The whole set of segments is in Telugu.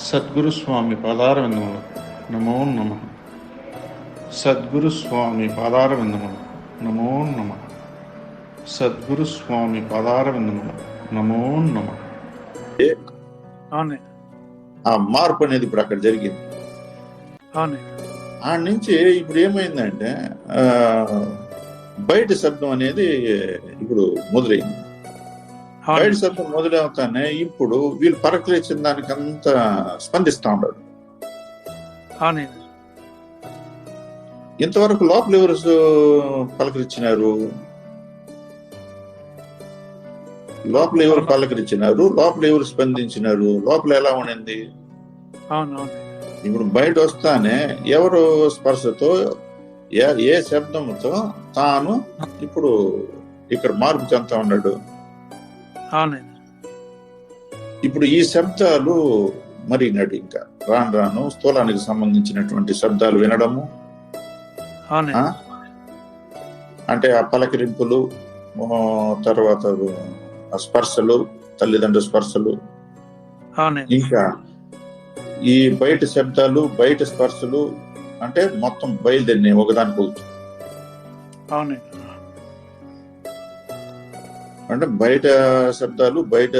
సద్గురు స్వామి పాదారవిందములు. నమో నమ. సద్గురు స్వామి పాదారవిందములు. నమో నమ. సద్గురు స్వామి పాదారవిందములు. నమో నమ. ఆ మార్పు అనేది ఇప్పుడు అక్కడ జరిగింది. ఆ నుంచి ఇప్పుడు ఏమైందంటే ఆ, బయట శబ్దం అనేది ఇప్పుడు మొదలైంది. బయట శబ్దం మొదలవుతానే ఇప్పుడు వీళ్ళు పరకలిచ్చిన దానికి అంత స్పందిస్తా ఉన్నాడు ఇంతవరకు లోపల ఎవరు పలకరించినారు? లోపల ఎవరు పలకరించినారు? లోపల ఎవరు స్పందించినారు? లోపల ఎలా ఉండింది? ఇప్పుడు బయట వస్తానే ఎవరు స్పర్శతో ఏ ఏ శబ్దంతో తాను ఇప్పుడు ఇక్కడ మార్పు చెందుతా ఉన్నాడు? అవునే ఇప్పుడు ఈ శబ్దాలు మరినాడు ఇంకా. రాను రాను స్థూలానికి సంబంధించినటువంటి శబ్దాలు వినడము? అంటే ఆ పలకరింపులు తర్వాత ఆ స్పర్శలు తల్లిదండ్రుల స్పర్శలు. ఇంకా ఈ బయట శబ్దాలు బయట స్పర్శలు అంటే మొత్తం బయలుదేరినాయి ఒకదానికి అవునే అంటే బయట శబ్దాలు బయట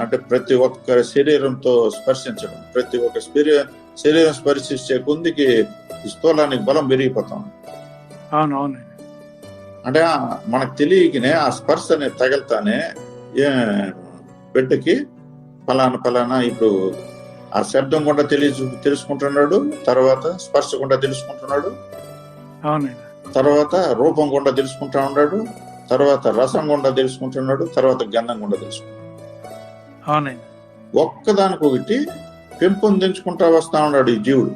అంటే ప్రతి ఒక్క శరీరంతో స్పర్శించడం. ప్రతి ఒక్క శరీర శరీరం స్పర్శించే కొందికి స్థూలానికి బలం పెరిగిపోతాం అవును అవునే అంటే మనకు తెలియకనే ఆ స్పర్శ అనేది తగలుతానే ఏ బిడ్డకి ఫలానా ఫలానా ఇప్పుడు ఆ శబ్దం కూడా తెలియ తెలుసుకుంటున్నాడు తర్వాత స్పర్శ కూడా తెలుసుకుంటున్నాడు అవునే తర్వాత రూపం కూడా తెలుసుకుంటా ఉన్నాడు తర్వాత రసం కూడా తెలుసుకుంటున్నాడు తర్వాత గంధం కూడా తెలుసుకుంటాడు అవునే ఒక్కదానికొకటి పెంపొందించుకుంటా వస్తా ఉన్నాడు ఈ జీవుడు.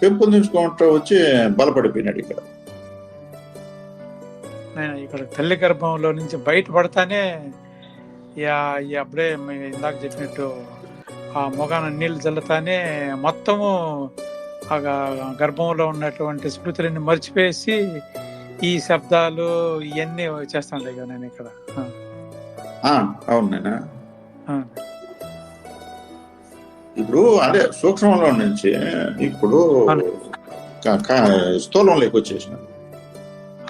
పెంపొందించుకుంటా వచ్చి బలపడిపోయినాడు ఇక్కడ. నేను ఇక్కడ తల్లి గర్భంలో నుంచి బయటపడతానే అప్పుడే ఇందాక చెప్పినట్టు ఆ మొగాన నీళ్ళు చల్లుతానే మొత్తము ఆ గర్భంలో ఉన్నటువంటి స్మృతులన్నీ మర్చిపోయేసి ఈ శబ్దాలు ఇవన్నీ చేస్తాను ఇక నేను ఇక్కడ. అవును నాయనా. ఆ, ఇప్పుడు అదే సూక్ష్మంలో నుంచి ఇప్పుడు స్థూలంలోకి వచ్చేసినాడు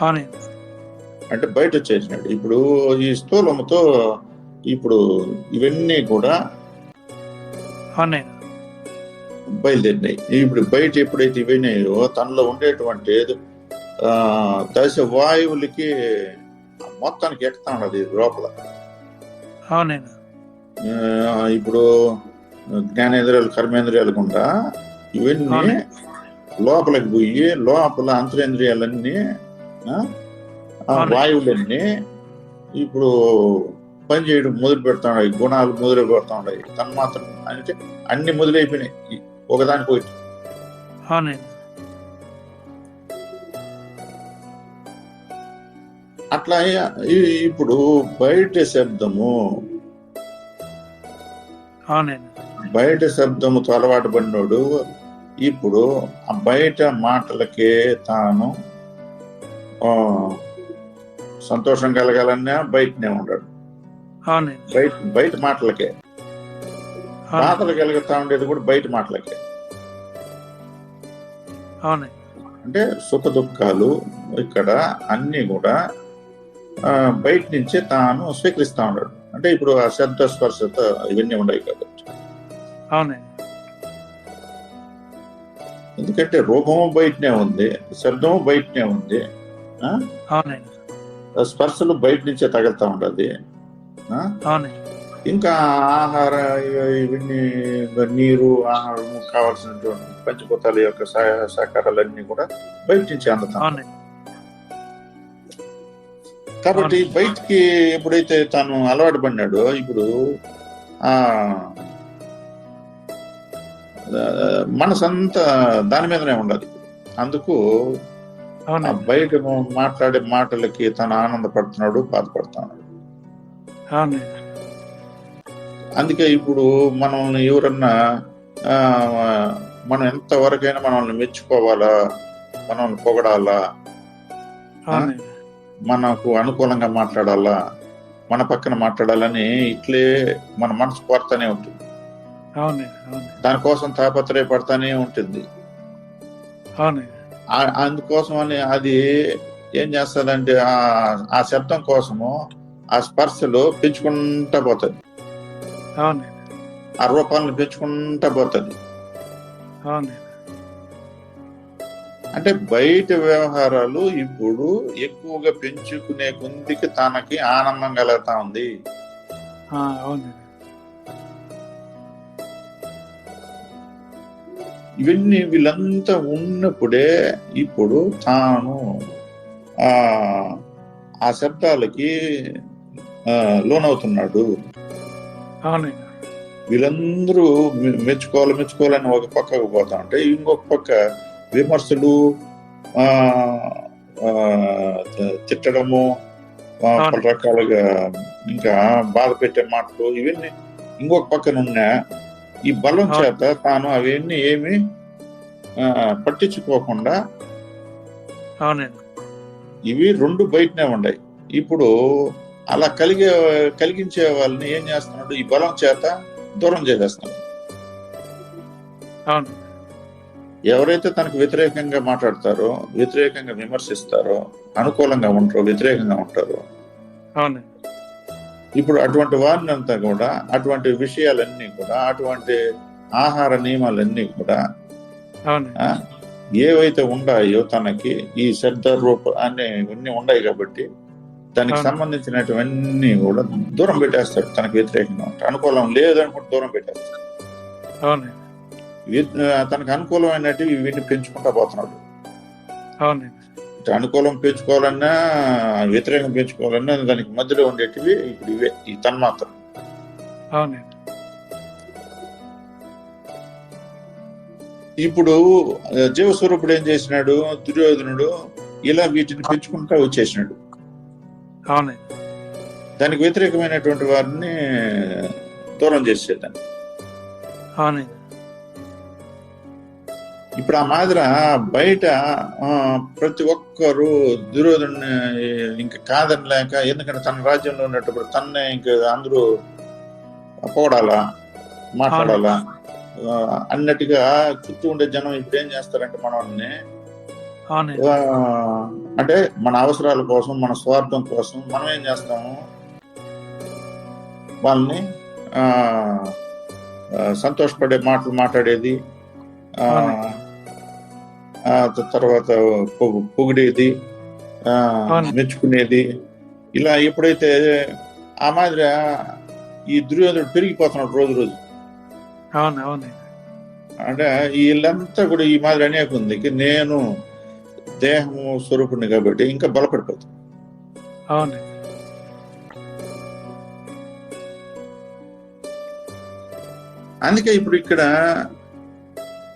అవునే. అంటే బయట వచ్చేసినాడు. ఇప్పుడు ఈ స్థూలముతో ఇప్పుడు ఇవన్నీ కూడా బయలుదేరినాయి. ఇప్పుడు బయట ఎప్పుడైతే ఇవన్నాయో తనలో ఉండేటువంటి దశ వాయువులకి మొత్తానికి ఎక్కుతా ఉన్నది లోపల. ఇప్పుడు జ్ఞానేంద్రియాలు కర్మేంద్రియాలు గుండా ఇవన్నీ. లోపలికి పోయి లోపల అంతరేంద్రియాలన్నీ. వాయువులన్నీ ఇప్పుడు పనిచేయడం మొదలు పెడతా ఉన్నాయి. గుణాలు మొదలు పెడతా ఉన్నాయి. తన్మాత్రం అంటే అన్ని మొదలైపోయినాయి. ఒకదానికి ఒకటి అట్లా ఇప్పుడు బయట శబ్దము. బయట శబ్దముతో అలవాటు పడినోడు ఇప్పుడు ఆ బయట మాటలకే తాను ఆ, సంతోషం కలగాలన్నా బయటనే అవునే బయట బయట మాటలకే. బాధలు కలుగుతా ఉండేది కూడా బయట మాటలకే. అంటే సుఖ దుఃఖాలు ఇక్కడ అన్ని కూడా బయట నుంచే తాను స్వీకరిస్తా ఉన్నాడు. అంటే ఇప్పుడు ఆ శబ్ద స్పర్శత ఇవన్నీ ఉన్నాయి కాబట్టి. అవునే ఎందుకంటే రూపము బయటనే ఉంది శబ్దము బయటనే ఉంది స్పర్శలు బయట నుంచే తగులుతా ఉండదు ఇంకా ఆహార ఇవ- ఇవన్నీ నీరు ఆహారం కావాల్సినటువంటి పంచభూతాల యొక్క సహ- సహకారాలన్నీ కూడా బయట నుంచి అందుతాం కాబట్టి బయటికి ఎప్పుడైతే తాను అలవాటు పడినాడో ఇప్పుడు ఆ మనసంతా దాని మీదనే ఉండదు అందుకు బయట మాట్లాడే మాటలకి తను ఆనందపడుతున్నాడు బాధపడుతున్నాడు. అందుకే ఇప్పుడు మనల్ని ఎవరన్నా మనం ఎంతవరకైనా మనల్ని మెచ్చుకోవాలా? మనల్ని పొగడాలా? మనకు అనుకూలంగా మాట్లాడాలా మన పక్కన మాట్లాడాలని ఇట్లే మన మనసు కోరుతానే ఉంటుంది. దానికోసం తాపత్రయపడతానే ఉంటుంది. అందుకోసం అని అది ఏం చేస్తుందంటే ఆ ఆ శబ్దం కోసము ఆ స్పర్శలు పెంచుకుంటా పోతుంది. ఆ రూపాలను పెంచుకుంటా పోతుంది. అంటే బయట వ్యవహారాలు ఇప్పుడు ఎక్కువగా పెంచుకునే కొందికి తనకి ఆనందం కలుగుతా ఉంది. ఇవన్నీ వీళ్ళంతా ఉన్నప్పుడే ఇప్పుడు తాను ఆ ఆ శబ్దాలకి లోనవుతున్నాడు. అవునండి. వీళ్ళందరూ మెచ్చుకోవాలి మెచ్చుకోవాలని ఒక పక్కకు పోతా ఉంటే ఇంకొక పక్క విమర్శలు తిట్టడము. పలు రకాలుగా ఇంకా బాధ పెట్టే మాటలు ఇవన్నీ ఇంకొక పక్కన ఉన్న ఈ బలం. చేత తాను అవన్నీ ఏమి పట్టించుకోకుండా ఇవి రెండు బయటనే ఉన్నాయి ఇప్పుడు అలా కలిగే కలిగించే వాళ్ళని ఏం చేస్తున్నాడు? ఈ బలం చేత దూరం చేసేస్తున్నాడు. అవును. ఎవరైతే తనకు వ్యతిరేకంగా మాట్లాడతారో వ్యతిరేకంగా విమర్శిస్తారో అనుకూలంగా ఉంటారో వ్యతిరేకంగా ఉంటారో ఇప్పుడు అటువంటి వారిని అంతా కూడా అటువంటి విషయాలన్నీ కూడా అటువంటి ఆహార నియమాలన్నీ కూడా ఏవైతే ఉన్నాయో తనకి ఈ శబ్ద రూప అనే ఇవన్నీ ఉన్నాయి కాబట్టి దానికి. సంబంధించినటువన్నీ కూడా దూరం పెట్టేస్తాడు తనకు వ్యతిరేకంగా ఉంటాడు. అనుకూలం లేదనుకుంటే దూరం పెట్టేస్తాడు. తనకు అనుకూలమైనట్టు ఇవన్నీ పెంచుకుంటా పోతున్నాడు. అవునండి. అనుకూలం పెంచుకోవాలన్నా వ్యతిరేకం పెంచుకోవాలన్నా దానికి మధ్యలో ఉండేటివి ఇప్పుడు ఇవే ఈ తన్మాత్రం అవునండి. ఇప్పుడు జీవస్వరూపుడు ఏం చేసినాడు? దుర్యోధనుడు ఇలా వీటిని పెంచుకుంటా వచ్చేసినాడు. అవునండి. దానికి వ్యతిరేకమైనటువంటి వారిని దూరం చేసేదాన్ని. అవునండి. ఇప్పుడు ఆ మాదిర బయట ప్రతి ఒక్కరు దుర్యోధను ఇంకా కాదని లేక ఎందుకంటే తన రాజ్యంలో ఉన్నప్పుడు తన్నే ఇంక అందరూ పొగడాలా మాట్లాడాలా? అన్నట్టుగా చుట్టూ ఉండే జనం ఇప్పుడు ఏం చేస్తారంటే మనల్ని అంటే మన అవసరాల కోసం మన స్వార్థం కోసం మనం ఏం చేస్తాము? వాళ్ళని సంతోషపడే మాటలు మాట్లాడేది తర్వాత పొగు- పొగిడేది అవును. మెచ్చుకునేది. ఇలా ఎప్పుడైతే ఆ మాదిరి ఈ దుర్యోధనుడు పెరిగిపోతున్నాడు రోజు రోజు. అవును అంటే వీళ్ళంతా కూడా ఈ మాదిరి అనేక ఉంది. నేను దేహము స్వరూపుణ్ణి కాబట్టి ఇంకా బలపడిపోతుంది అవునండి అందుకే ఇప్పుడు ఇక్కడ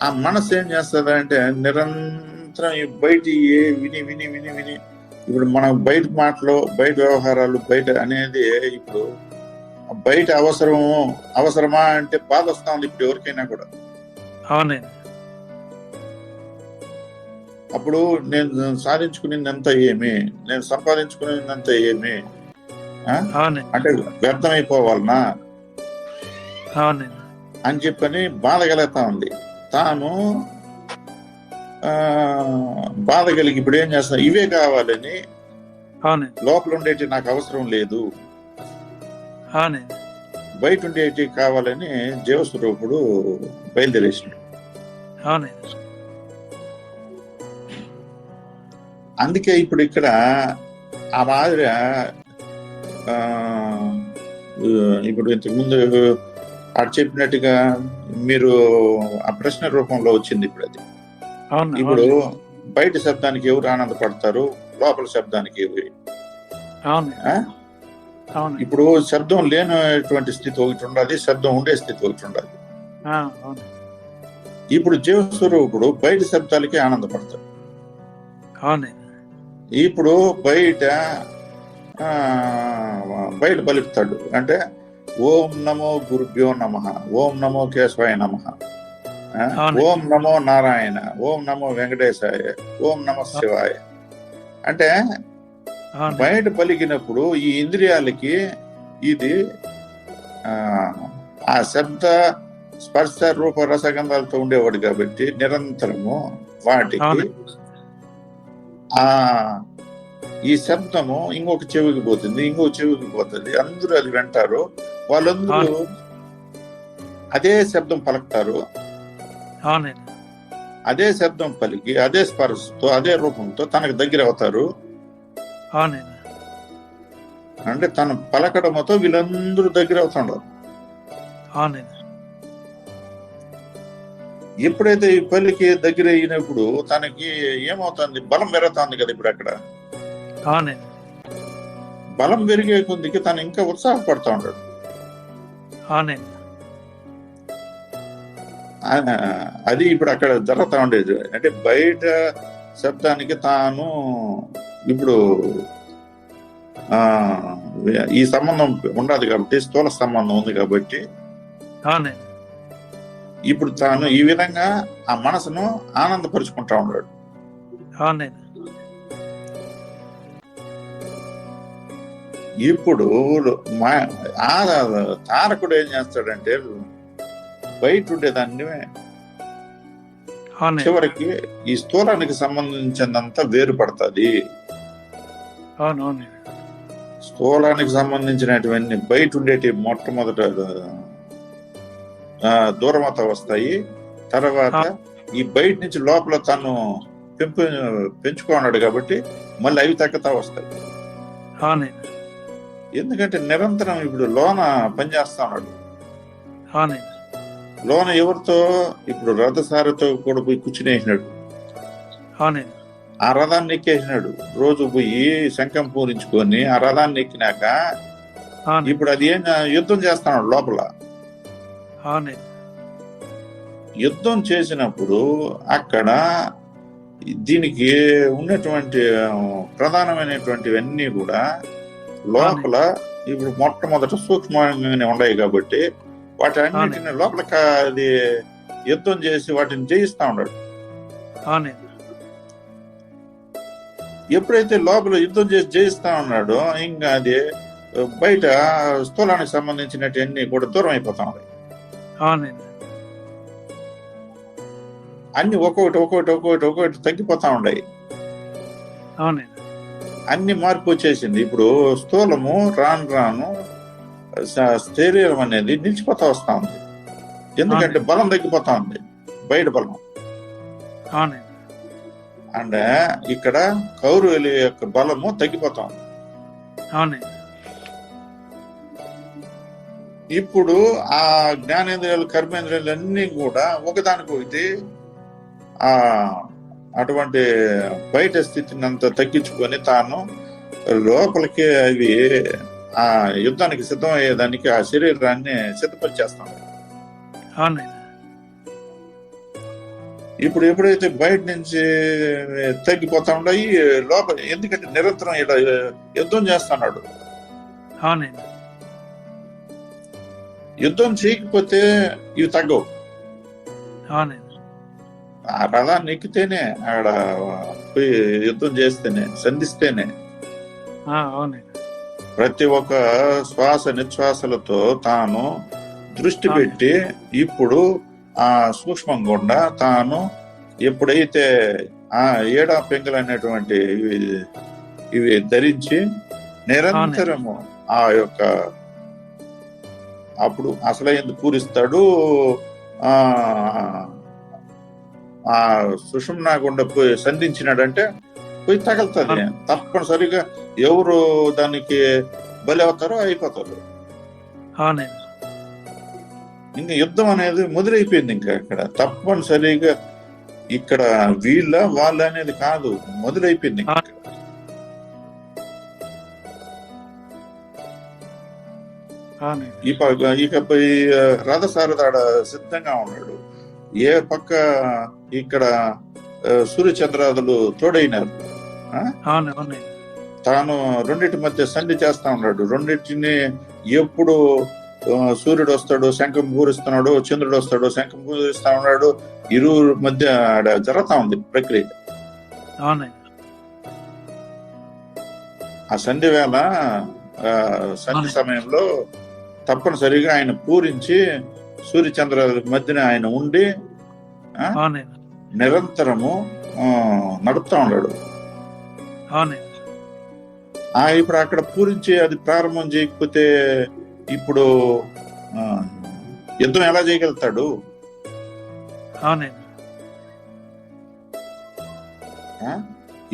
ఆ మనసు ఏం చేస్తుంది అంటే నిరంతరం ఈ బయట ఏ విని విని విని విని ఇప్పుడు మనం బయట మాటలు బయట వ్యవహారాలు బయట అనేది ఇప్పుడు బయట అవసరం అవసరమా అంటే బాధ వస్తా ఉంది ఇప్పుడు ఎవరికైనా కూడా. అవునండి. అప్పుడు నేను సాధించుకునేదంత ఏమి? నేను సంపాదించుకునేదంత ఏమి? అంటే వ్యర్థమైపోవాలనా? అవునండి. అని చెప్పని బాధ కలుగుతా ఉంది తాను ఆ బాధ కలిగి ఇప్పుడు ఏం చేస్తా ఇవే కావాలని లోపల ఉండేటి నాకు అవసరం లేదు. బయట ఉండేటి కావాలని జీవస్వరూపుడు బయలుదేరేసినాడు అవునండి అందుకే ఇప్పుడు ఇక్కడ ఆ మాదిరి ఆ, ఇప్పుడు ఇంతకు ముందు అటు చెప్పినట్టుగా మీరు ఆ ప్రశ్న రూపంలో వచ్చింది ఇప్పుడు అది. అవును ఇప్పుడు బయట శబ్దానికి ఎవరు ఆనందపడతారు లోపల శబ్దానికి ఎవరు? అవును. ఆ? అవును. ఇప్పుడు శబ్దం లేనటువంటి స్థితి ఒకటి ఉండాలి శబ్దం ఉండే స్థితి ఒకటి ఉండాలి. ఇప్పుడు జీవస్వరూపుడు బయట శబ్దాలకి ఆనందపడతాడు. ఇప్పుడు బయట బయట పలుకుతాడు అంటే ఓం నమో గురుభ్యో నమ ఓం నమో కేశవాయ నమ. ఓం నమో నారాయణ ఓం నమో వెంకటేశాయ ఓం నమ శివాయ అంటే బయట పలికినప్పుడు ఈ ఇంద్రియాలకి ఇది ఆ శబ్ద స్పర్శ రూప రసగంధాలతో ఉండేవాడు కాబట్టి నిరంతరము వాటికి. ఆ ఈ శబ్దము ఇంకొక చెవికి పోతుంది ఇంకొక చెవికి పోతుంది. అందరూ అది వింటారు. వాళ్ళందరూ అదే శబ్దం పలుకుతారు. అదే శబ్దం పలికి అదే స్పర్శతో అదే రూపంతో తనకు దగ్గర అవుతారు. అంటే తను పలకడంతో వీళ్ళందరూ దగ్గర అవుతుండరు. ఎప్పుడైతే ఈ పల్లికి దగ్గర అయినప్పుడు తనకి ఏమవుతుంది? బలం పెరుగుతుంది కదా ఇప్పుడు అక్కడ. అవునండి. బలం పెరిగే కొద్దికి తను ఇంకా ఉత్సాహపడుతూ ఉంటాడు. అవునండి. అది ఇప్పుడు అక్కడ జరుగుతూ ఉండేది. అంటే బయట శబ్దానికి తాను ఇప్పుడు ఆ ఈ సంబంధం ఉండదు కాబట్టి స్థూల సంబంధం ఉంది కాబట్టి ఇప్పుడు తాను ఈ విధంగా ఆ మనసును ఆనందపరుచుకుంటా ఉన్నాడు. అవునండి. ఇప్పుడు మా ఆ తారకుడు ఏం చేస్తాడంటే బయట ఉండేదాన్ని చివరికి ఈ స్థూలానికి సంబంధించినంత వేరు పడుతుంది స్థూలానికి సంబంధించినటువంటి బయట ఉండేటి మొట్టమొదట దూరమత వస్తాయి. తర్వాత ఈ బయట నుంచి లోపల తను పెంపు పెంచుకున్నాడు కాబట్టి మళ్ళీ అవి తగ్గుతా వస్తాయి. ఎందుకంటే నిరంతరం ఇప్పుడు లోన పనిచేస్తా ఉన్నాడు. లోన ఎవరితో? ఇప్పుడు రథసారితో కూడా పోయి కూర్చునేసినాడు ఆ రథాన్ని ఎక్కేసినాడు. రోజు పోయి శంఖం పూరించుకొని ఆ రథాన్ని ఎక్కినాక ఇప్పుడు అది ఏం యుద్ధం చేస్తున్నాడు లోపల. యుద్ధం చేసినప్పుడు అక్కడ దీనికి ఉన్నటువంటి ప్రధానమైనటువంటివన్నీ కూడా లోపల ఇప్పుడు మొట్టమొదట సూక్ష్మంగానే ఉన్నాయి కాబట్టి వాటి అన్నింటిని లోపల అది యుద్ధం చేసి వాటిని జయిస్తా ఉన్నాడు. ఎప్పుడైతే లోపల యుద్ధం చేసి జయిస్తా ఉన్నాడో ఇంకా అది బయట స్థూలానికి సంబంధించినవన్నీ కూడా దూరం అయిపోతా ఉన్నాయి. అన్ని ఒక్కొక్కటి ఒక్కొక్కటి ఒక్కొక్కటి ఒక్కొక్కటి తగ్గిపోతా ఉన్నాయి. అవునండి. అన్ని మార్పు వచ్చేసింది. ఇప్పుడు స్థూలము రాను రాను శరీరం అనేది నిలిచిపోతా వస్తా ఉంది. ఎందుకంటే బలం తగ్గిపోతా ఉంది. బయట బలం. అంటే ఇక్కడ కౌరవుల యొక్క బలము తగ్గిపోతా ఉంది. ఇప్పుడు ఆ జ్ఞానేంద్రియాలు కర్మేంద్రియాలు అన్ని కూడా ఒకదానికొకటి ఆ అటువంటి బయట స్థితిని అంతా తగ్గించుకొని తాను లోపలికి అవి ఆ యుద్ధానికి సిద్ధం అయ్యేదానికి ఆ శరీరాన్ని సిద్ధపరిచేస్తాం ఇప్పుడు ఎప్పుడైతే బయట నుంచి తగ్గిపోతా లోపల ఎందుకంటే నిరంతరం ఇలా యుద్ధం చేస్తున్నాడు. యుద్ధం చేయకపోతే ఇవి తగ్గవు. అవునండి. ఆ రథాన్ని ఎక్కితేనే ఆడ పోయి యుద్ధం చేస్తేనే సంధిస్తేనే అవునండి ప్రతి ఒక్క శ్వాస నిశ్వాసలతో తాను దృష్టి. పెట్టి ఇప్పుడు ఆ సూక్ష్మం గుండా తాను ఎప్పుడైతే ఆ ఏడా పెంకులు అనేటువంటి ఇవి ఇవి ధరించి నిరంతరము ఆ యొక్క అప్పుడు అసలైంది పూరిస్తాడు ఆ ఆ సుషుమ్నా గుండా పోయి సంధించినాడంటే పోయి తగలుతుంది. తప్పనిసరిగా ఎవరు దానికి బలి అవుతారో అయిపోతారు ఇంకా యుద్ధం అనేది మొదలైపోయింది ఇంకా ఇక్కడ. తప్పనిసరిగా ఇక్కడ వీళ్ళ వాళ్ళ అనేది కాదు మొదలైపోయింది ఇంకా. అవునండి ఈ ప- ఇకపై రథసారథి ఆడ సిద్ధంగా ఉన్నాడు. ఏ పక్క ఇక్కడ సూర్యచంద్రాదులు తోడైనారు? తాను రెండింటి మధ్య సంధి చేస్తా ఉన్నాడు. రెండింటిని ఎప్పుడు సూర్యుడు వస్తాడు శంఖం పూరిస్తున్నాడు చంద్రుడు వస్తాడు శంఖం పూరిస్తా ఉన్నాడు ఇరువురు మధ్య జరుగుతా ఉంది ప్రక్రియ. ఆ సంధి వేళ ఆ, సంధి. సమయంలో తప్పనిసరిగా ఆయన పూరించి సూర్యచంద్రుల మధ్యన ఆయన ఉండి నిరంతరము నడుపుతా ఉన్నాడు. ఇప్పుడు అక్కడ పూరించి అది ప్రారంభం చేయకపోతే ఇప్పుడు యుద్ధం ఎలా చేయగలుగుతాడు?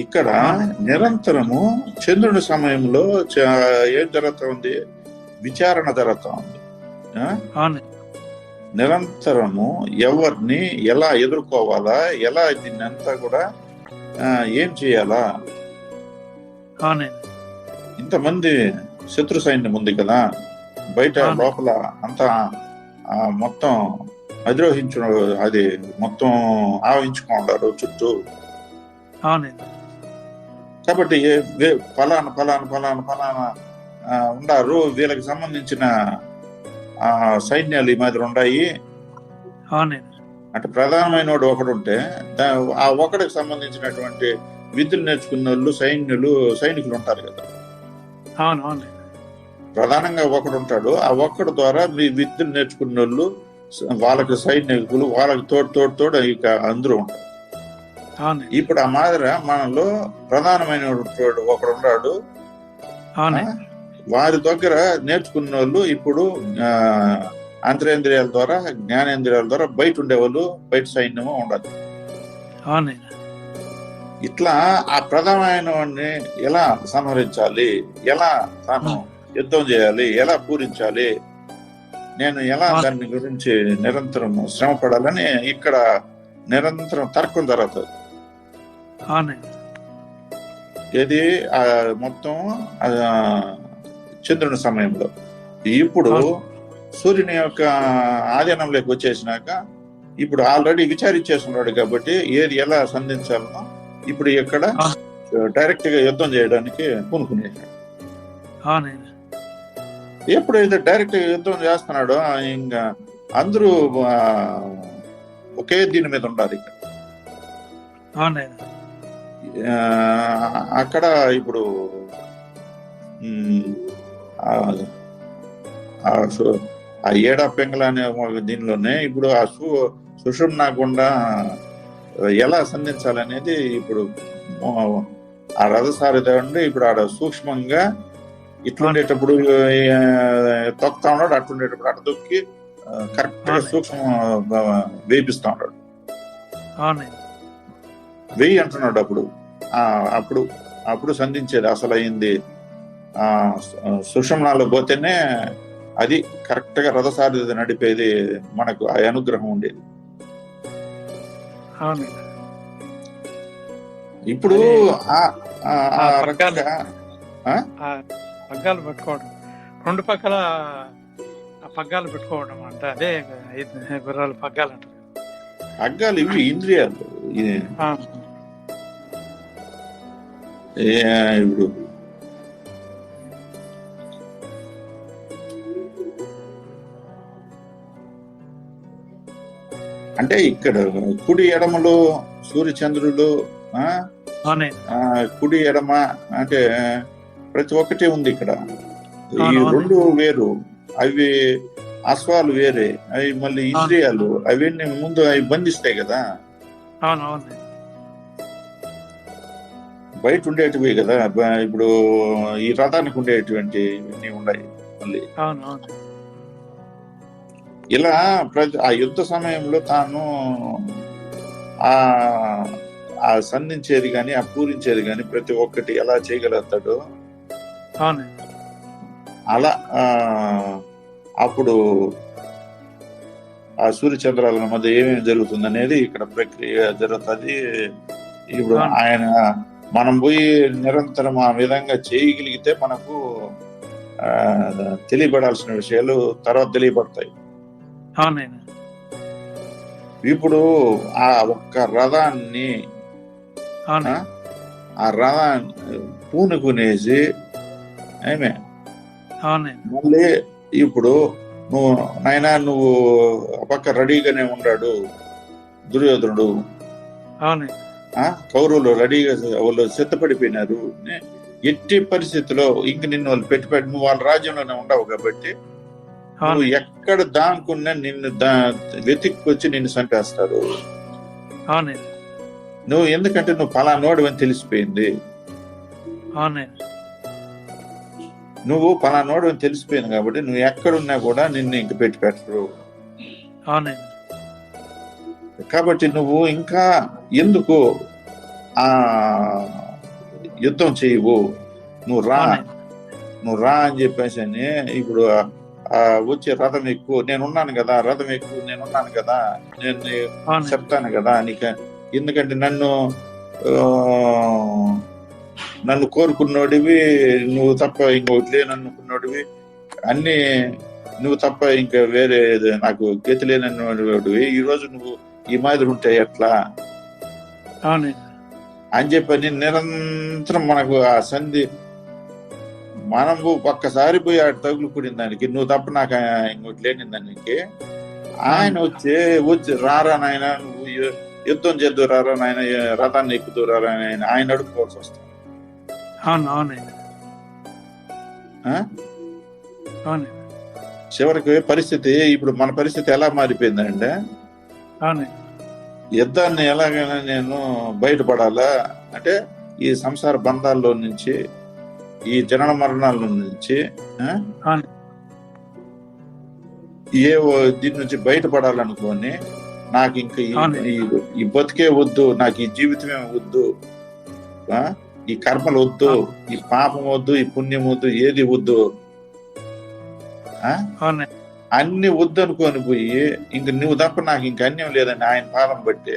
ఇక్కడ నిరంతరము చంద్రుని సమయంలో ఏం జరుగుతా ఉంది? విచారణ జరుగుతా ఉంది. నిరంతరము ఎవరిని ఎలా ఎదుర్కోవాలా ఎలా దీన్ని అంతా కూడా ఏం చేయాలా? ఇంతమంది శత్రు సైన్యం ఉంది కదా బయట. లోపల అంతా మొత్తం అధిరోహించు అది మొత్తం ఆవహించుకుంటారు చుట్టూ. కాబట్టి ఫలానా ఫలానా ఫలానా ఫలానా ఆ, ఉండారు వీళ్ళకి సంబంధించిన సైన్యాలు ఈ మాదిరి ఉన్నాయి అంటే ప్రధానమైన వాడు ఒకడు ఉంటే ఆ ఒకడికి సంబంధించినటువంటి విద్యలు నేర్చుకున్న వాళ్ళు సైన్యులు సైనికులు ఉంటారు కదా. అవును అవును ప్రధానంగా ఒకడు ఉంటాడు ఆ ఒక్కడి ద్వారా మీ విద్యలు నేర్చుకున్న వాళ్ళు వాళ్ళకి సైనికులు వాళ్ళకి తోడు తోడు తోడు ఇక అందరూ ఉంటారు. అవును ఇప్పుడు ఆ మాదిరి మనలో ప్రధానమైన ఒకడు ఉన్నాడు వారి దగ్గర నేర్చుకున్న వాళ్ళు ఇప్పుడు అంతరేంద్రియాల ద్వారా జ్ఞానేంద్రియాల ద్వారా బయట ఉండేవాళ్ళు బయట సైన్యము ఉండదు. ఇట్లా ఆ ప్రధానమైన వాడిని ఎలా సంహరించాలి? ఎలా తాను యుద్ధం చేయాలి? ఎలా పూరించాలి? నేను ఎలా. దాని గురించి నిరంతరం శ్రమ పడాలని ఇక్కడ నిరంతరం తర్కం జరుగుతుంది. ఆ మొత్తం చంద్రుని సమయంలో. ఇప్పుడు. సూర్యుని యొక్క ఆధీనంలోకి వచ్చేసినాక ఇప్పుడు ఆల్రెడీ విచారించేస్తున్నాడు కాబట్టి ఏది ఎలా సంధించాలనో ఇప్పుడు ఇక్కడ డైరెక్ట్గా యుద్ధం చేయడానికి పూనుకునేసాడు ఎప్పుడైతే డైరెక్ట్గా యుద్ధం చేస్తున్నాడో ఇంకా అందరూ ఒకే దీని మీద ఉండాలి అక్కడ ఇప్పుడు ఆ, ఏడా పెంగళ అనే దీనిలోనే ఇప్పుడు ఆ సు సుషుమ్న గుండా ఎలా సంధించాలనేది ఇప్పుడు ఆ- రథసారథి ఉండి ఇప్పుడు ఆడ సూక్ష్మంగా ఇట్లుండేటప్పుడు తొక్కుతా ఉన్నాడు అట్లుండేటప్పుడు అటు తొక్కి కరెక్ట్గా. సూక్ష్మ వేపిస్తా ఉన్నాడు. వెయ్యి అంటున్నాడు అప్పుడు. అప్పుడు అప్పుడు సంధించేది అసలు అయింది సుషుమ్నాలో పోతేనే అది కరెక్ట్గా రథసారథి నడిపేది మనకు ఆ అనుగ్రహం ఉండేది. ఇప్పుడు పగ్గాలు. పగ్గాలు పెట్టుకోవడం. రెండు పక్కల పగ్గాలు పెట్టుకోవడం అంటే. అదే గుర్రాలు పగ్గాలు అంటారు అగ్గాలు ఇవి ఇంద్రియాలు. ఇప్పుడు అంటే ఇక్కడ కుడి ఎడమలు సూర్యచంద్రులు కుడి ఎడమ అంటే ప్రతి ఒక్కటి ఉంది ఇక్కడ. ఈ. రెండు వేరు. అవి అశ్వాలు వేరే. అవి మళ్ళీ ఇంద్రియాలు. అవన్నీ ముందు అవి బంధిస్తాయి కదా. బయట ఉండేటివి కదా. ఇప్పుడు ఈ రథానికి ఉండేటువంటి ఉన్నాయి మళ్ళీ. ఇలా ప్రతి ఆ యుద్ధ సమయంలో తాను ఆ ఆ సంధించేది కానీ ఆ పూరించేది కానీ ప్రతి ఒక్కటి ఎలా చేయగలుగుతాడో? అలా అప్పుడు ఆ సూర్య చంద్రాల మధ్య ఏమేమి జరుగుతుంది అనేది ఇక్కడ ప్రక్రియ జరుగుతుంది. ఇప్పుడు. ఆయన మనం పోయి నిరంతరం ఆ విధంగా చేయగలిగితే మనకు తెలియబడాల్సిన విషయాలు తర్వాత తెలియబడతాయి. ఇప్పుడు ఆ ఒక్క రథాన్ని ఆ, రథాన్ని పూనుకునేసి ఏమే మళ్ళీ ఇప్పుడు నువ్వు నాయనా నువ్వు పక్క రెడీగానే ఉన్నాడు దుర్యోధనుడు. కౌరవులు రెడీగా వాళ్ళు సిద్ధపడిపోయినారు. ఎట్టి పరిస్థితిలో ఇంక నిన్ను వాళ్ళు పెట్టి పెట్టి నువ్వు వాళ్ళ రాజ్యంలోనే ఉండవు కాబట్టి నువ్వు ఎక్కడ దానుకున్నా నిన్ను దా వెతిక్కొచ్చి నిన్ను చంపేస్తారు. నువ్వు ఎందుకంటే నువ్వు పలానోడు అని తెలిసిపోయింది. నువ్వు పలానోడు అని తెలిసిపోయింది కాబట్టి నువ్వు ఎక్కడున్నా కూడా నిన్ను ఇంక పెట్టి పెట్టరు. కాబట్టి నువ్వు ఇంకా ఎందుకు ఆ యుద్ధం చేయవు? నువ్వు రా. నువ్వు రా అని చెప్పేసి అని ఇప్పుడు వచ్చే రథం ఎక్కువ. నేనున్నాను కదా రథం ఎక్కువ నేనున్నాను కదా నేను చెప్తాను కదా నీకు. ఎందుకంటే నన్ను ఆ, నన్ను కోరుకున్నోడివి నువ్వు తప్ప ఇంకొకటి లేననుకున్నోడివి అన్ని నువ్వు తప్ప ఇంకా వేరే నాకు గతి లేనన్నోడివి. ఈ రోజు నువ్వు ఈ మాదిరి ఉంటే ఎట్లా? అని చెప్పని నిరంతరం మనకు ఆ సంధి మనము ఒక్కసారి పోయి ఆడ తగులుకుని దానికి నువ్వు తప్ప నాకు ఇంకోటి లేని దానికి ఆయన వచ్చి వచ్చి రారా నాయన నువ్వు యుద్ధం చేద్దు రారా నాయన రథాన్ని ఎక్కుతూ రారా నాయన ఆయన అడుక్కోవాల్సి వస్తుంది. చివరికి పరిస్థితి ఇప్పుడు మన పరిస్థితి ఎలా మారిపోయిందంటే యుద్ధాన్ని ఎలాగైనా నేను బయటపడాలా? అంటే ఈ సంసార బంధాల్లో నుంచి ఈ జనన మరణాల నుంచి. ఏ దీని నుంచి బయటపడాలనుకొని నాకు ఇంక ఈ- బతికే వద్దు నాకు ఈ జీవితమే వద్దు? ఈ కర్మలు వద్దు ఈ పాపం వద్దు ఈ పుణ్యం వద్దు ఏది వద్దు అన్ని వద్దు అనుకొని పోయి ఇంక నువ్వు తప్ప నాకు ఇంక అన్యం లేదని ఆయన పాదం బట్టి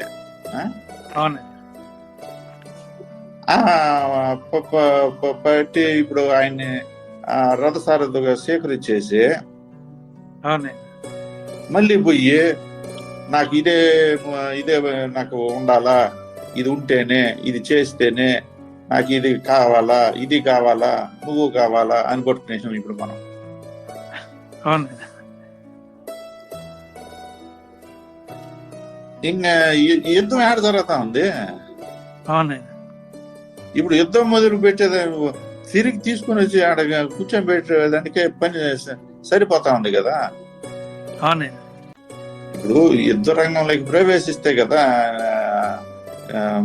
పట్టి ఇప్పుడు ఆయన్ని రథసారథిగా స్వీకరించేసి మళ్ళీ పోయి నాకు ఇదే ఇదే నాకు ఉండాలా? ఇది ఉంటేనే ఇది చేస్తేనే నాకు ఇది కావాలా? ఇది కావాలా? నువ్వు కావాలా? అని కొట్టుకునేసాం ఇప్పుడు మనం. ఇంకా యుద్ధం ఏడ జరుగుతా ఉంది? అవునండి ఇప్పుడు యుద్ధం మొదలు పెట్టేది తిరిగి తీసుకుని వచ్చి ఆడ కూర్చొని పెట్టేదానికే పని సరిపోతా ఉంది కదా? ఇప్పుడు యుద్ధ రంగంలోకి ప్రవేశిస్తే కదా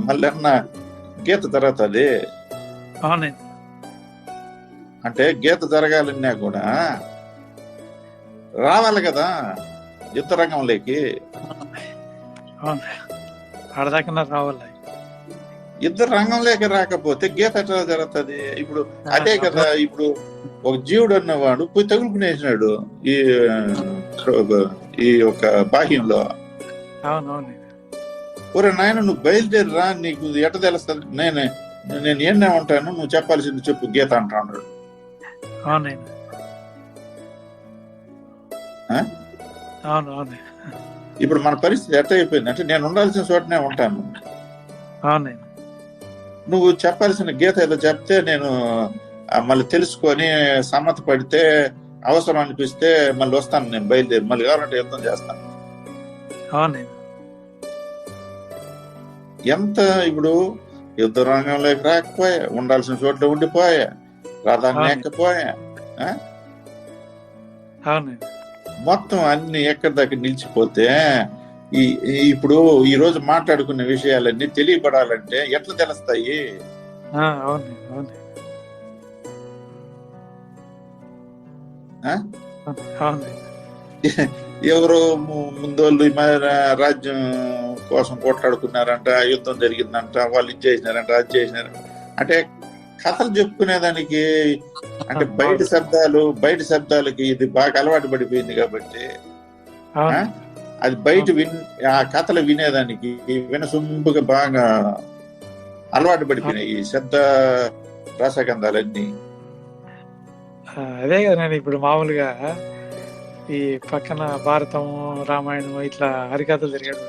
మళ్ళీ అన్న గీత జరుగుతుంది? అవునండి. అంటే గీత జరగాలన్నా కూడా రావాలి కదా యుద్ధ రంగంలోకి? ఆడదాకన్నా రావాలి. యుద్ధ రంగంలోకి రాకపోతే గీత ఎట్లా జరుగుతుంది? ఇప్పుడు అదే కదా ఇప్పుడు ఒక జీవుడు అన్నవాడు పోయి తగులుకునేసినాడు ఈ ఈ యొక్క బాహ్యంలో. ఒరే నాయన నువ్వు బయలుదేరిరా నీకు ఎట తెలుస్తుంది? నేనే నేను ఏనే ఉంటాను నువ్వు చెప్పాల్సింది చెప్పు గీత? అవును. అవును ఇప్పుడు మన పరిస్థితి ఎట్ట అయిపోయింది? అంటే నేను ఉండాల్సిన చోటనే ఉంటాను. నువ్వు చెప్పాల్సిన గీత ఏదో చెప్తే నేను మళ్ళీ తెలుసుకొని సమ్మతి పడితే అవసరం అనిపిస్తే మళ్ళీ వస్తాను నేను బయలుదేరి మళ్ళీ కావాలంటే యుద్ధం చేస్తాను. ఎంత ఇప్పుడు యుద్ధ రంగంలోకి రాకపోయా ఉండాల్సిన చోట్ల ఉండిపోయా రథాన్ని. ఎక్కపోయా మొత్తం అన్ని ఎక్కడి దాకా నిలిచిపోతే ఈ ఇప్పుడు ఈ రోజు మాట్లాడుకున్న విషయాలన్నీ తెలియపడాలంటే ఎట్లా తెలుస్తాయి? ఎవరో ముందోళ్ళు రాజ్యం కోసం కొట్లాడుకున్నారంట యుద్ధం జరిగిందంట వాళ్ళు ఇది చేసినారంట అది చేసినారు అంటే కథలు చెప్పుకునేదానికి అంటే బయట శబ్దాలు బయట శబ్దాలకి ఇది బాగా అలవాటు పడిపోయింది కాబట్టి అది బయట విన్ ఆ కథలు వినేదానికి వినసొంపుగా బాగా అలవాటు పడిపోయినాయి ఈ శబ్ద రసగంధాలన్నీ. అదే కదా నేను ఇప్పుడు మామూలుగా ఈ పక్కన భారతం రామాయణం ఇట్లా హరికథలు తిరిగాడు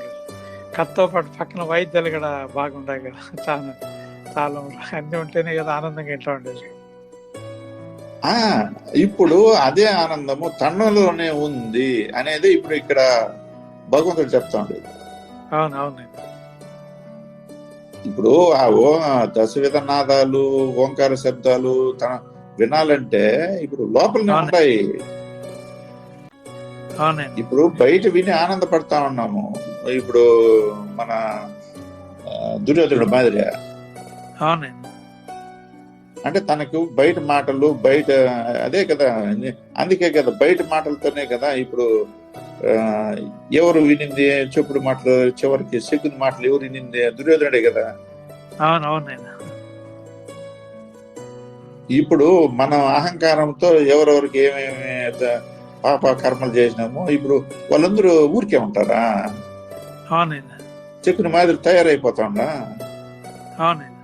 కథతో పాటు పక్కన వైద్యాలు కూడా బాగుంటాయి కదా. చాలా చాలా అన్ని ఉంటేనే కదా ఆనందంగా ఇంట్లో ఉండేది. ఆ ఇప్పుడు అదే ఆనందము తనలోనే ఉంది అనేది ఇప్పుడు ఇక్కడ భగవంతుడు చెప్తా ఉండేది. ఇప్పుడు ఆ ఓ దశవిధ నాదాలు ఓంకార శబ్దాలు తన వినాలంటే ఇప్పుడు లోపలనే అవును. ఉంటాయి. ఇప్పుడు బయట విని ఆనందపడతా ఉన్నాము. ఇప్పుడు మన దుర్యోధనుడు మాదిరి అంటే తనకు బయట మాటలు బయట అదే కదా అందుకే కదా బయట మాటలతోనే కదా ఇప్పుడు ఎవరు వినింది? చెప్పుడు మాటలు చివరికి శకుని మాటలు ఎవరు వినింది? దుర్యోధనుడే కదా? అవును అవునండి ఇప్పుడు మనం అహంకారంతో ఎవరెవరికి ఏమేమి పాప కర్మలు చేసినామో ఇప్పుడు వాళ్ళందరూ ఊరికే ఉంటారా? అవునండి చెక్కుని మాదిరి తయారైపోతాండా? అవునండి